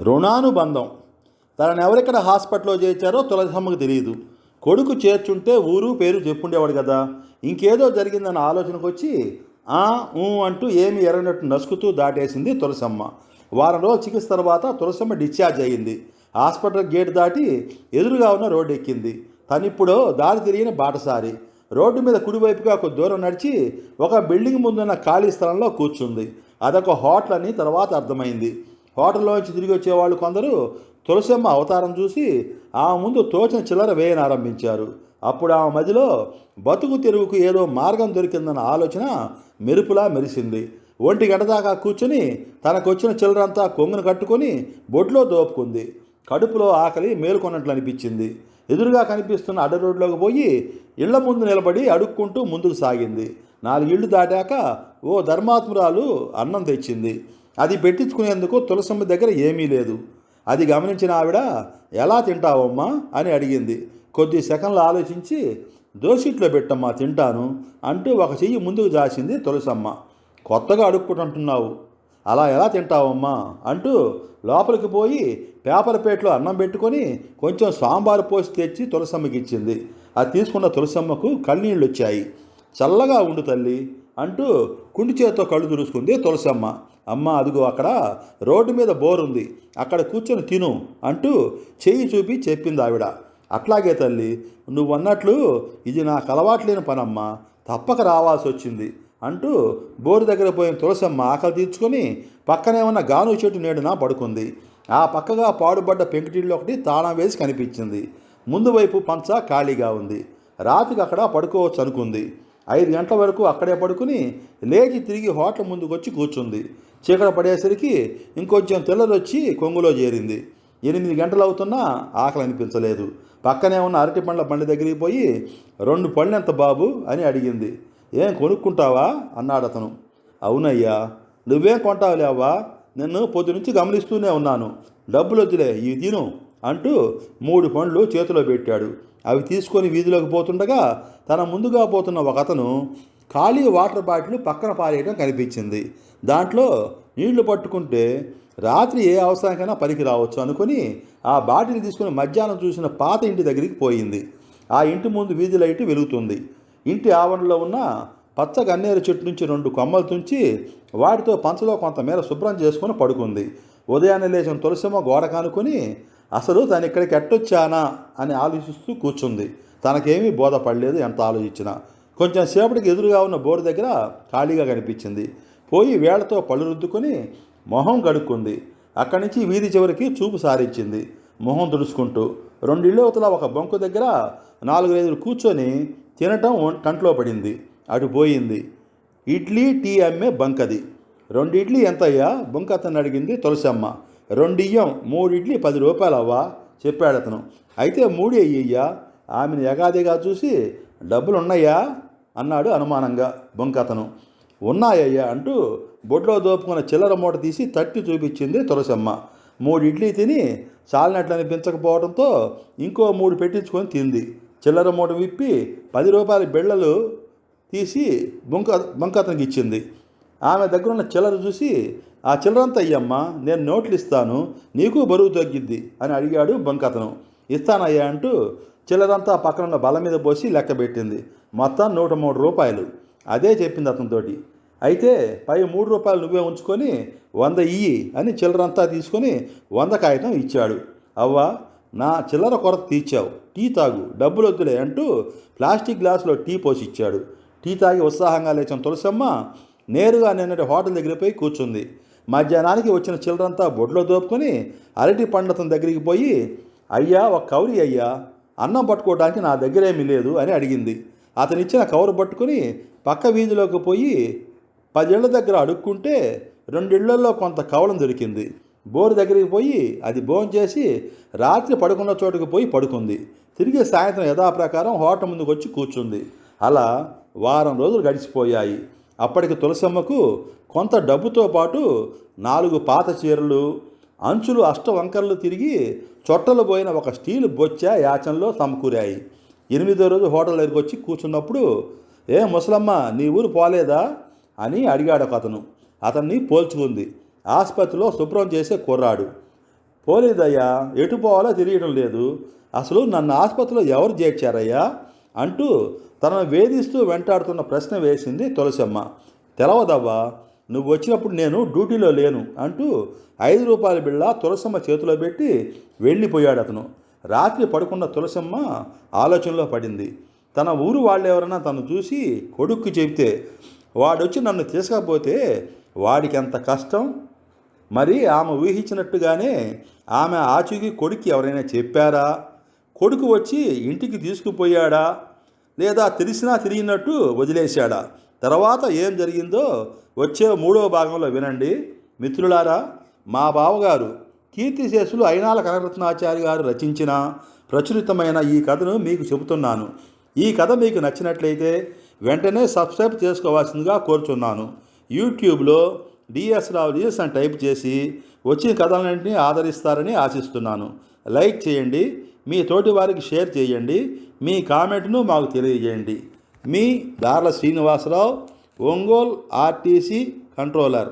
రుణానుబంధం. తనని ఎవరిక్కడ హాస్పిటల్లో చేర్చారో తులసమ్మకు తెలియదు. కొడుకు చేర్చుంటే ఊరు పేరు చెప్పుండేవాడు కదా. ఇంకేదో జరిగిందన్న ఆలోచనకు వచ్చి ఆ ఊ అంటూ ఏమి ఎరగనట్టు నసుకుతూ దాటేసింది తులసమ్మ వారం రోజుల చికిత్స తర్వాత తులసమ్మ డిశ్చార్జ్ అయ్యింది. హాస్పిటల్ గేట్ దాటి ఎదురుగా ఉన్న రోడ్డు ఎక్కింది. తనిప్పుడు దారి తిరిగిన బాటసారి. రోడ్డు మీద కుడివైపుగా ఒక దూరం నడిచి ఒక బిల్డింగ్ ముందున్న ఖాళీ స్థలంలో కూర్చుంది. అదొక హోటల్ అని తర్వాత అర్థమైంది. హోటల్లోంచి తిరిగి వచ్చేవాళ్ళు కొందరు తులసమ్మ అవతారం చూసి ఆ ముందు తోచిన చిల్లర వేయనారంభించారు అప్పుడు ఆమె మధ్యలో బతుకు తెరువుకు ఏదో మార్గం దొరికిందన్న ఆలోచన మెరుపులా మెరిసింది. ఒంటి గంట దాకా కూర్చుని తనకొచ్చిన చిల్లరంతా కొంగును కట్టుకొని బొడ్లో దోపుకుంది. కడుపులో ఆకలి మేలుకొన్నట్లు అనిపించింది. ఎదురుగా కనిపిస్తున్న అడ్డ రోడ్లోకి పోయి ఇళ్ళ ముందు నిలబడి అడుక్కుంటూ ముందుకు సాగింది. నాలుగు ఇళ్ళు దాటాక ఓ ధర్మాత్మురాలు అన్నం తెచ్చింది. అది పెట్టించుకునేందుకు తులసమ్మ దగ్గర ఏమీ లేదు. అది గమనించిన ఆవిడ ఎలా తింటావమ్మా? అని అడిగింది. కొద్ది సెకండ్లు ఆలోచించి దోసిట్లో పెట్టమ్మా తింటాను అంటూ ఒక చెయ్యి ముందుకు జాసింది తులసమ్మ. కొత్తగా అడుక్కుంటుంటున్నావు. అలా ఎలా తింటావమ్మా? అంటూ లోపలికి పోయి పేపర్ ప్లేట్లో అన్నం పెట్టుకొని కొంచెం సాంబారు పోసి తెచ్చి తులసమ్మకి ఇచ్చింది అది తీసుకున్న తులసమ్మకు కన్నీళ్ళు వచ్చాయి చల్లగా ఉండు తల్లి అంటూ కుండి చేత్తో కళ్ళు తుడుచుకుంది తులసమ్మ. అమ్మ అదిగో అక్కడ రోడ్డు మీద బోరుంది. అక్కడ కూర్చొని తిను అంటూ చెయ్యి చూపి చెప్పింది ఆవిడ. అట్లాగే తల్లి నువ్వు అన్నట్లు ఇది నాకు అలవాట్లేని పనమ్మా తప్పక రావాల్సి వచ్చింది అంటూ బోరు దగ్గర పోయిన తులసమ్మ ఆకలి తీర్చుకొని పక్కనే ఉన్న గాను చెట్టు నీడన పడుకుంది. ఆ పక్కగా పాడుబడ్డ పెంకుటిళ్ళు ఒకటి తాళం వేసి కనిపించింది. ముందు వైపు పంచ ఖాళీగా ఉంది. రాత్రికి అక్కడ పడుకోవచ్చు అనుకుంది ఐదు గంటల వరకు అక్కడే పడుకుని లేచి తిరిగి హోటల్ ముందుకొచ్చి కూర్చుంది. చీకట పడేసరికి ఇంకొంచెం తెల్లరొచ్చి కొంగులో చేరింది. ఎనిమిది గంటలు అవుతున్నా ఆకలి అనిపించలేదు. పక్కనే ఉన్న అరటి పండ్ల బండి దగ్గరికి పోయి రెండు పళ్ళు ఎంత బాబు? అని అడిగింది. ఏం కొనుక్కుంటావా? అన్నాడు అతను. అవునయ్యా నువ్వేం కొంటావులేవా నిన్ను పొద్దు నుంచి గమనిస్తూనే ఉన్నాను. డబ్బులు వద్దులే ఇవి తిను అంటూ మూడు పండ్లు చేతిలో పెట్టాడు. అవి తీసుకొని వీధిలోకి పోతుండగా తన ముందుగా పోతున్న ఒక అతను ఖాళీ వాటర్ బాటిల్ పక్కన పారేయడం కనిపించింది. దాంట్లో నీళ్ళు పట్టుకుంటే రాత్రి ఏ అవసరానికైనా పనికి రావచ్చు అనుకుని ఆ బాటిల్ తీసుకుని మధ్యాహ్నం చూసిన పాత ఇంటి దగ్గరికి పోయింది. ఆ ఇంటి ముందు వీధి లైట్ వెలుగుతుంది. ఇంటి ఆవరణలో ఉన్న పచ్చ గన్నేరు చెట్టు నుంచి రెండు కొమ్మలు తుంచి వాటితో పంచలో కొంతమేర శుభ్రం చేసుకొని పడుకుంది. ఉదయాన్నే లేచిన తులసిమ్మ గోడ కానుకొని అసలు తను ఇక్కడికి ఎట్టొచ్చానా? అని ఆలోచిస్తూ కూర్చుంది. తనకేమీ బోధపడలేదు ఎంత ఆలోచించినా. కొంచెం సేపటికి ఎదురుగా ఉన్న బోరు దగ్గర ఖాళీగా కనిపించింది. పోయి వేళ్ళతో పళ్ళు రుద్దుకొని మొహం గడుక్కుంది అక్కడి నుంచి వీధి చివరికి చూపు సారించింది. మొహం తుడుచుకుంటూ రెండిళ్ళ అవతల ఒక బొంకు దగ్గర నాలుగైదులు కూర్చొని తినటం కంట్లో పడింది. అటు పోయింది. ఇడ్లీ టీ అమ్మే బంకది. రెండు ఇడ్లీ ఎంతయ్యా? బొంక అతను అడిగింది తులసమ్మ. రెండు ఇయ్యం మూడు ఇడ్లీ పది రూపాయలవ్వా? చెప్పాడు అతను అయితే మూడు అయ్యయ్యా ఆమెను ఎగాదిగా చూసి డబ్బులున్నాయా అన్నాడు అనుమానంగా బొంక అతను. ఉన్నాయ్యా అంటూ బొడ్లో దోపుకున్న చిల్లర మూట తీసి తట్టి చూపించింది తులసమ్మ. మూడు ఇడ్లీ తిని చాలినట్లు అనిపించకపోవడంతో ఇంకో మూడు పెట్టించుకొని తింది. చిల్లర మూట విప్పి పది రూపాయల బిళ్ళలు తీసి బొంక బొంక అతనికి ఇచ్చింది. ఆమె దగ్గర ఉన్న చిల్లర చూసి ఆ చిల్లరంతా అయ్యమ్మా నేను నోట్లు ఇస్తాను నీకు బరువు తగ్గిద్ది అని అడిగాడు బొంకతను. ఇస్తానయ్యా అంటూ చిల్లరంతా పక్కన ఉన్న బల మీద పోసి లెక్క పెట్టింది. మొత్తం నూట మూడు రూపాయలు. అదే చెప్పింది అతనితోటి అయితే పై మూడు రూపాయలు నువ్వే ఉంచుకొని వంద ఇయ్యి అని చిల్లరంతా తీసుకొని వంద కాగితం ఇచ్చాడు. అవ్వ నా చిల్లర కొరత తీర్చావు. టీ తాగు డబ్బులు వద్దులే అంటూ ప్లాస్టిక్ గ్లాసులో టీ పోసి ఇచ్చాడు టీ తాగి ఉత్సాహంగా లేచిన తులసమ్మ నేరుగా నిన్నటి హోటల్ దగ్గర పోయి కూర్చుంది. మధ్యాహ్నానికి వచ్చిన చిల్లరంతా బొడ్లో దోపుకొని అరటి పండతం దగ్గరికి పోయి అయ్యా ఒక కౌరి అయ్యా అన్నం పట్టుకోవడానికి నా దగ్గరేమీ లేదు అని అడిగింది. అతనిచ్చిన కవరు పట్టుకుని పక్క వీధిలోకి పోయి పదేళ్ళ దగ్గర అడుక్కుంటే రెండిళ్ళలో కొంత కవలం దొరికింది. బోరు దగ్గరికి పోయి అది భోజనం చేసి రాత్రి పడుకున్న చోటుకు పోయి పడుకుంది. తిరిగి సాయంత్రం యథాప్రకారం హోటల్ ముందుకు వచ్చి కూర్చుంది. అలా వారం రోజులు గడిచిపోయాయి. అప్పటికి తులసమ్మకు కొంత డబ్బుతో పాటు నాలుగు పాత చీరలు అంచులు అష్టవంకరలు తిరిగి చొట్టలు పోయిన ఒక స్టీల్ బొచ్చ యాచనలో సమకూరాయి. ఎనిమిదో రోజు హోటల్ దగ్గరికి వచ్చి కూర్చున్నప్పుడు ఏ ముసలమ్మ నీ ఊరు పోలేదా? అని అడిగాడు ఒక అతను. అతన్ని పోల్చుకుంది. ఆసుపత్రిలో శుభ్రం చేసే కుర్రాడు. పోలేదయ్యా ఎటు పోవాలో తెలియడం లేదు. అసలు నన్ను ఆసుపత్రిలో ఎవరు చేర్చారయ్యా? అంటూ తనను వేధిస్తూ వెంటాడుతున్న ప్రశ్న వేసింది తులసమ్మ. తెలవదవ్వా నువ్వు వచ్చినప్పుడు నేను డ్యూటీలో లేను అంటూ ఐదు రూపాయల బిళ్ళ తులసమ్మ చేతిలో పెట్టి వెళ్ళిపోయాడు అతను. రాత్రి పడుకున్న తులసమ్మ ఆలోచనలో పడింది. తన ఊరు వాళ్ళు ఎవరైనా తను చూసి కొడుక్కి చెబితే వాడొచ్చి నన్ను తీసుకపోతే వాడికి ఎంత కష్టం? మరి ఆమె ఊహించినట్టుగానే ఆమె ఆచూకి కొడుక్కి ఎవరైనా చెప్పారా? కొడుకు వచ్చి ఇంటికి తీసుకుపోయాడా? లేదా తెలిసినా తిరిగినట్టు వదిలేశాడా? తర్వాత ఏం జరిగిందో వచ్చే మూడవ భాగంలో వినండి. మిత్రులారా మా బావగారు కీర్తిశేషులు అయినాల కనకరత్నాచారి గారు రచించిన ప్రచురితమైన ఈ కథను మీకు చెబుతున్నాను. ఈ కథ మీకు నచ్చినట్లయితే వెంటనే సబ్స్క్రైబ్ చేసుకోవాల్సిందిగా కోరుచున్నాను. యూట్యూబ్లో డిఎస్ రావు న్యూస్ అని టైప్ చేసి వచ్చిన కథలన్నింటినీ ఆదరిస్తారని ఆశిస్తున్నాను. లైక్ చేయండి మీ తోటి వారికి షేర్ చేయండి మీ కామెంట్ను మాకు తెలియజేయండి. మీ దార్ల శ్రీనివాసరావు ఒంగోల్ ఆర్టీసీ కంట్రోలర్.